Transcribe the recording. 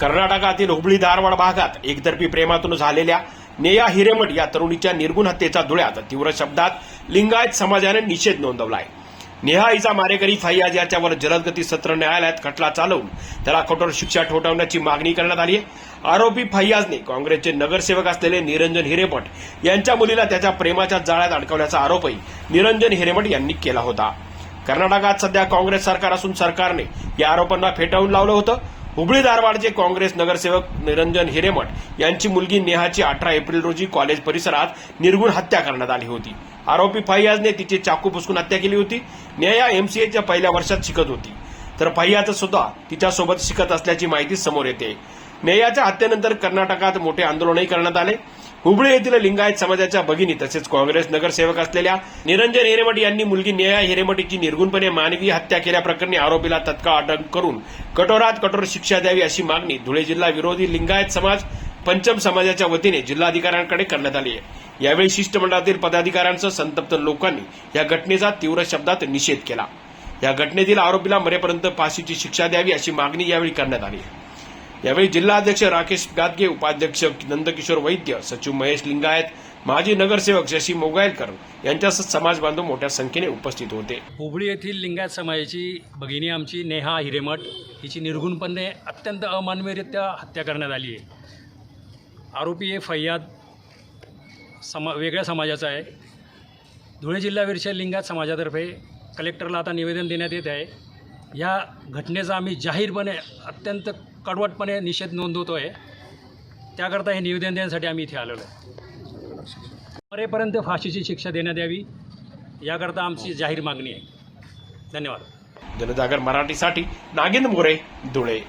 कर्नाटकातील हुबळी धारवाड भागात एकतर्फी प्रेमातून झालेल्या नेया हिरेमठ या तरुणीच्या निर्गुण हत्येचा धुळ्यात तीव्र शब्दात लिंगायत समाजाने निषेध नोंदवला आहे नेहा हिचा मारेकरी फैयाज याच्यावर जलदगती सत्र न्यायालयात खटला चालवून त्याला कठोर शिक्षा ठोठावण्याची मागणी करण्यात आली आहे. आरोपी फैयाजने काँग्रेसचे नगरसेवक असलेले निरंजन हिरेमठ यांच्या मुलीला त्याच्या प्रेमाच्या जाळ्यात अडकवल्याचा आरोपही निरंजन हिरेमठ यांनी केला होता. कर्नाटकात सध्या काँग्रेस सरकार असून सरकारने या आरोपांना फेटाळून लावलं होतं. हुबळी धारवाडचे काँग्रेस नगरसेवक निरंजन हिरेमठ यांची मुलगी नेहाची अठरा एप्रिल रोजी कॉलेज परिसरात निर्गुण हत्या करण्यात आली होती. आरोपी फैयाजने तिचे चाकू पुसकून हत्या केली होती. नेहा एमसीएच्या पहिल्या वर्षात शिकत होती. तर फैयाज सुद्धा तिच्यासोबत शिकत असल्याची माहिती समोर येते. नेहाच्या हत्येनंतर कर्नाटकात मोठे आंदोलनही करण्यात आले. हुबळी येथील लिंगायत समाजाच्या भगिनी तसेच काँग्रेस नगरसेवक असलेल्या निरंजन हिरेमठ यांनी मुलगी नेहा हिरेमटीची निर्गुणपणे मानवी हत्या केल्याप्रकरणी आरोपीला तत्काळ अटक करून कठोरात कठोर शिक्षा द्यावी अशी मागणी धुळे जिल्हा विरोधी लिंगायत समाज पंचम समाजाच्या वतीने जिल्हाधिकाऱ्यांकडे करण्यात आली आहे. यावेळी शिष्टमंडळातील पदाधिकाऱ्यांसह संतप्त लोकांनी या घटनेचा तीव्र शब्दात निषेध केला. या घटनेतील आरोपीला मरेपर्यंत फाशीची शिक्षा द्यावी अशी मागणी यावेळी करण्यात आली आहे. यावेळी जिल्हाध्यक्ष राकेश गादगे उपाध्यक्ष नंदकिशोर वैद्य सचिव महेश लिंगायत माजी नगरसेवक शशी मोगायलकर यांच्यासह समाज बांधव मोठ्या संख्येने उपस्थित होते. हुबळी येथील लिंगायत समाजाची भगिनी आमची नेहा हिरेमठ हिची निर्गुणपणे अत्यंत अमानवीयरित्या हत्या करण्यात आली आहे. आरोपी हे फय्याद समा वेगळ्या समाजाचा आहे. धुळे जिल्हा परिषद लिंगायत समाजातर्फे कलेक्टरला आता निवेदन देण्यात येत आहे. या घटनेचा आम्ही जाहीरपणे अत्यंत कडवटपणे निषेध नोंदवतो आहे त्याकरता हे निवेदन देण्यासाठी आम्ही इथे आलेलो आहे. मरेपर्यंत फाशीची शिक्षा देण्यात यावी याकरता आमची जाहीर मागणी आहे. धन्यवाद. जनजागर मराठीसाठी नागेंद्र मोरे धुळे.